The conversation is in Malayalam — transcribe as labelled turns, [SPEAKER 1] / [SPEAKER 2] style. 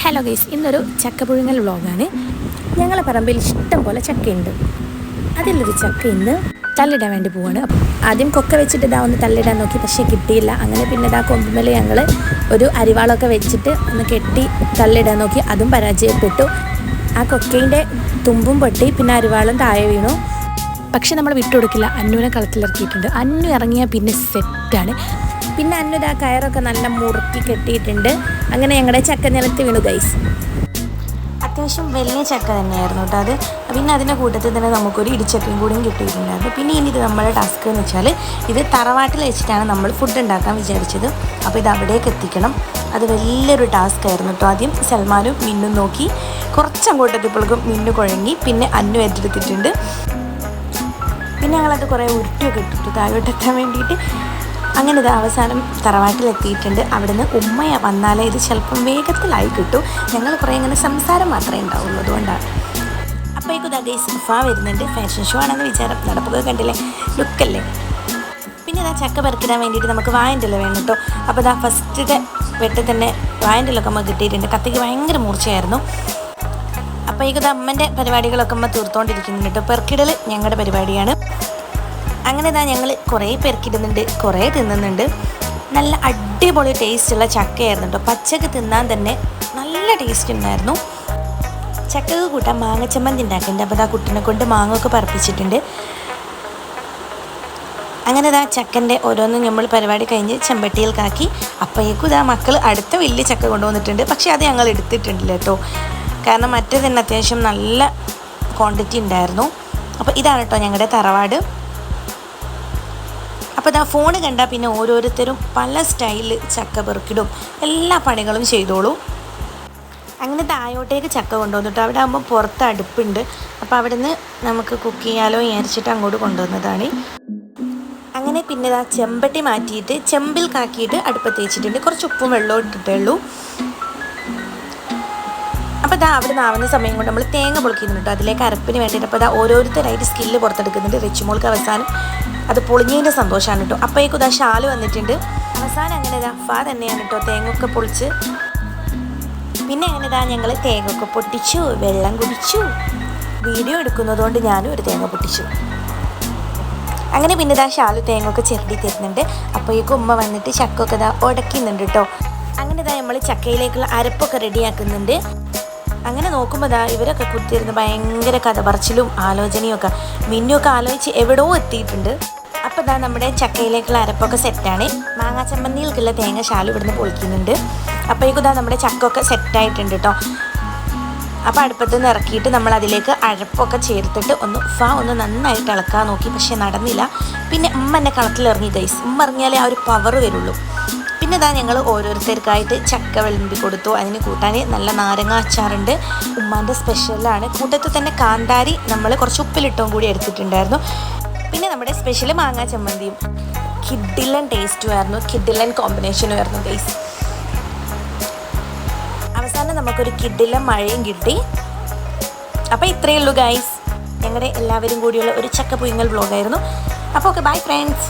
[SPEAKER 1] ഹലോ ഗൈസ് ഇന്നൊരു ചക്കപ്പുഴുങ്ങൽ വ്ളോഗാണ്. ഞങ്ങളെ പറമ്പിൽ ഇഷ്ടം പോലെ ചക്കയുണ്ട്. അതിലൊരു ചക്ക ഇന്ന് തല്ലിടാൻ വേണ്ടി പോവാണ്. ആദ്യം കൊക്ക വെച്ചിട്ട് ഇതാ ഒന്ന് തള്ളിടാൻ നോക്കി പക്ഷേ കിട്ടിയില്ല. അങ്ങനെ പിന്നെ ഇതാ കൊമ്പുമല ഞങ്ങൾ ഒരു അരിവാളൊക്കെ വെച്ചിട്ട് ഒന്ന് കെട്ടി തല്ലിടാൻ നോക്കി അതും പരാജയപ്പെട്ടു. ആ കൊക്കേന്റെ തുമ്പും പൊട്ടി പിന്നെ അരിവാളും താഴെ വീണു. പക്ഷെ നമ്മൾ വിട്ടുകൊടുക്കില്ല. അന്നുവിനെ കളത്തിലിറക്കിയിട്ടുണ്ട്. അന്നു ഇറങ്ങിയാൽ പിന്നെ സെറ്റാണ് പിന്നെ അന്നു ഇതാ കയറൊക്കെ നല്ല മുറുക്കി കെട്ടിയിട്ടുണ്ട്. അങ്ങനെ ഞങ്ങളുടെ ചക്ക നിലത്ത് വീണു ഗൈസ് അത്യാവശ്യം വലിയ ചക്ക തന്നെയായിരുന്നു കേട്ടോ അത്. പിന്നെ അതിന്റെ കൂട്ടത്തിൽ തന്നെ നമുക്കൊരു ഇടിച്ചക്കയും കൂടിയും കിട്ടിയിട്ടുണ്ടായിരുന്നു. പിന്നെ ഇനി ഇത് നമ്മുടെ ടാസ്ക് എന്ന് വെച്ചാൽ ഇത് തറവാട്ടിൽ വെച്ചിട്ടാണ് നമ്മൾ ഫുഡ് ഉണ്ടാക്കാൻ വിചാരിച്ചത്. അപ്പോൾ ഇത് അവിടേക്ക് എത്തിക്കണം. അത് വലിയൊരു ടാസ്ക് ആയിരുന്നു കേട്ടോ. ആദ്യം സൽമാനും മിന്നും നോക്കി കുറച്ച് അങ്ങോട്ട് മിന്നു കുഴങ്ങി പിന്നെ അന്നു ഏറ്റെടുത്തിട്ടുണ്ട്. പിന്നെ ഞങ്ങളത് കുറേ ഉരുട്ടിയൊക്കെ ഇട്ടിട്ടു താഴോട്ടെത്താൻ വേണ്ടിയിട്ട് അങ്ങനെ ഇത് അവസാനം തറവാട്ടിലെത്തിയിട്ടുണ്ട്. അവിടുന്ന് ഉമ്മ വന്നാലേ ഇത് ചിലപ്പം വേഗത്തിലായി കിട്ടും. ഞങ്ങൾ കുറേ ഇങ്ങനെ സംസാരം മാത്രമേ ഉണ്ടാവുള്ളൂ. അതുകൊണ്ടാണ്. അപ്പോഴേക്കും ഇതാ ഗൈസ് ഉഫ വരുന്നുണ്ട്. ഫാഷൻ ഷോ ആണെന്ന് വിചാരം നടപ്പൊക്കെ കണ്ടില്ലേ? ലുക്കല്ലേ പിന്നെ ഇതാ ചക്ക പെറുക്കിടാൻ വേണ്ടിയിട്ട് നമുക്ക് വായന്റെല്ല വേണം കേട്ടോ അപ്പോൾ ഇതാ ഫസ്റ്റത്തെ വെട്ടി തന്നെ വായന്റെല്ലൊക്കെ നമുക്ക് കിട്ടിയിട്ടുണ്ട്. കത്തിക്ക് ഭയങ്കര മൂർച്ചയായിരുന്നു. അപ്പോൾ ഇത് അമ്മന്റെ പരിപാടികളൊക്കെ അമ്മ തീർത്തോണ്ടിരിക്കുന്നുണ്ട് കേട്ടോ പെറുക്കിടൽ ഞങ്ങളുടെ പരിപാടിയാണ്. അങ്ങനെ ഇതാ ഞങ്ങൾ കുറേ പെറുക്കിടുന്നുണ്ട് കുറേ തിന്നുന്നുണ്ട്. നല്ല അടിപൊളി ടേസ്റ്റുള്ള ചക്കയായിരുന്നു കേട്ടോ പച്ചക്ക് തിന്നാൻ തന്നെ നല്ല ടേസ്റ്റ് ഉണ്ടായിരുന്നു. ചക്കക്ക് കൂട്ടാൻ മാങ്ങച്ചമ്മന്തി ഉണ്ടാക്കുന്നുണ്ട് അപ്പോൾ ആ കുട്ടിനെ കൊണ്ട് മാങ്ങ ഒക്കെ പറപ്പിച്ചിട്ടുണ്ട്. അങ്ങനെ ഇതാ ചക്കന്റെ ഓരോന്നും നമ്മൾ പരിപാടി കഴിഞ്ഞ് ചെമ്പട്ടിയിൽക്കാക്കി അപ്പോഴേക്കും ഇതാ മക്കൾ അടുത്ത വലിയ ചക്ക കൊണ്ടുവന്നിട്ടുണ്ട്. പക്ഷേ അത് ഞങ്ങൾ എടുത്തിട്ടില്ല കേട്ടോ കാരണം മറ്റേ തന്നെ അത്യാവശ്യം നല്ല ക്വാണ്ടിറ്റി ഉണ്ടായിരുന്നു. അപ്പോൾ ഇതാണ് കേട്ടോ ഞങ്ങളുടെ തറവാട്. അപ്പോൾ ഇതാ ഫോൺ കണ്ടാൽ പിന്നെ ഓരോരുത്തരും പല സ്റ്റൈലിൽ ചക്ക പെറുക്കിടും. എല്ലാ പണികളും ചെയ്തോളൂ. അങ്ങനെ താഴോട്ടേക്ക് ചക്ക കൊണ്ടുവന്നിട്ട് അവിടെ ആകുമ്പോൾ പുറത്ത് അടുപ്പുണ്ട്. അപ്പോൾ അവിടെ നിന്ന് നമുക്ക് കുക്ക് ചെയ്യാലോ വിചാരിച്ചിട്ട് അങ്ങോട്ട് കൊണ്ടുവന്നതാണ്. അങ്ങനെ പിന്നെ ഇതാ ചെമ്പട്ടി മാറ്റിയിട്ട് ചെമ്പിൽ കാക്കിയിട്ട് അടുപ്പത്ത് വെച്ചിട്ടുണ്ട്. കുറച്ച് ഉപ്പും വെള്ളവും ഇട്ടിട്ടേ ഉള്ളൂ. അപ്പോൾ ഇതാ അവിടെ ആവുന്ന സമയം കൊണ്ട് നമ്മൾ തേങ്ങ പൊളിക്കുന്നുണ്ട് കേട്ടോ. അതിലേക്ക് അരപ്പിന് വേണ്ടിയിട്ട് അപ്പോൾ ഇതാ ഓരോരുത്തരായിട്ട് സ്കില്ല് പുറത്തെടുക്കുന്നുണ്ട് റിച്ചുമോൾക്ക് അവസാനം. അത് പൊളിഞ്ഞതിന്റെ സന്തോഷമാണ് കേട്ടോ. അപ്പോഴേക്കും ഇതാ ഷാൽ വന്നിട്ടുണ്ട്. അവസാനം അങ്ങനെ ഇതാ ഫാ തന്നെയാണ് കേട്ടോ തേങ്ങയൊക്കെ പൊളിച്ച്. പിന്നെ അങ്ങനെ ഇതാ ഞങ്ങൾ തേങ്ങയൊക്കെ പൊട്ടിച്ചു വെള്ളം കുടിച്ചു. വീഡിയോ എടുക്കുന്നതുകൊണ്ട് ഞാനും ഒരു തേങ്ങ പൊട്ടിച്ചു. അങ്ങനെ പിന്നെ ഇതാ ഷാലു തേങ്ങയൊക്കെ ചെറുതി തരുന്നുണ്ട്. അപ്പോഴേക്കും ഉമ്മ വന്നിട്ട് ചക്കൊക്കെ ഇതാ ഉടക്കുന്നുണ്ട് കേട്ടോ. അങ്ങനെ ഇതാ നമ്മൾ ചക്കയിലേക്കുള്ള അരപ്പൊക്കെ റെഡിയാക്കുന്നുണ്ട് അങ്ങനെ നോക്കുമ്പോൾ ദാ ഇവരൊക്കെ കുത്തിയിരുന്ന് ഭയങ്കര കഥ പറച്ചിലും ആലോചനയും ഒക്കെ. മിന്നുമൊക്കെ ആലോചിച്ച് എവിടെയോ എത്തിയിട്ടുണ്ട്. അപ്പോൾ ഇതാ നമ്മുടെ ചക്കയിലേക്കുള്ള അരപ്പൊക്കെ സെറ്റാണ് മാങ്ങാ ചമ്മന്തിയിലേക്കുള്ള തേങ്ങ ശാലും ഇവിടുന്ന് പൊളിക്കുന്നുണ്ട്. അപ്പോഴേക്കും ഇതാ നമ്മുടെ ചക്കൊക്കെ സെറ്റായിട്ടുണ്ട് കേട്ടോ അപ്പോൾ അടുപ്പത്ത് നിന്ന് ഇറക്കിയിട്ട് നമ്മൾ അതിലേക്ക് അഴപ്പൊക്കെ ചേർത്തിട്ട് ഒന്ന് ഫാ ഒന്ന് നന്നായിട്ട് ഇളക്കാൻ നോക്കി. പക്ഷേ നടന്നില്ല. പിന്നെ ഉമ്മ എന്നെ കളത്തിലിറങ്ങി ഗൈസ് ഉമ്മ ഇറങ്ങിയാലേ ആ ഒരു പവർ വരുള്ളൂ. പിന്നെ ഇതാ ഞങ്ങൾ ഓരോരുത്തർക്കായിട്ട് ചക്ക വിളമ്പി കൊടുത്തു. അതിന് കൂട്ടാൻ നല്ല നാരങ്ങ അച്ചാറുണ്ട്. ഉമ്മാന്റെ സ്പെഷ്യലാണ് കൂട്ടത്തിൽ തന്നെ കാന്താരി നമ്മൾ കുറച്ച് ഉപ്പിലിട്ടവും കൂടി എടുത്തിട്ടുണ്ടായിരുന്നു. പിന്നെ നമ്മുടെ സ്പെഷ്യൽ മാങ്ങാ ചമ്മന്തിയും. കിഡിലൻ ടേസ്റ്റും ആയിരുന്നു. കിഡിലൻ കോമ്പിനേഷനും ആയിരുന്നു ടേസ്റ്റ് അവസാനം നമുക്കൊരു കിഡിലൻ മഴയും കിട്ടി. അപ്പോൾ ഇത്രയേ ഉള്ളൂ ഗൈസ് ഞങ്ങളുടെ എല്ലാവരും കൂടിയുള്ള ഒരു ചക്ക പുയങ്ങൽ വ്ളോഗായിരുന്നു അപ്പോൾ ഓക്കെ ബൈ ഫ്രണ്ട്സ്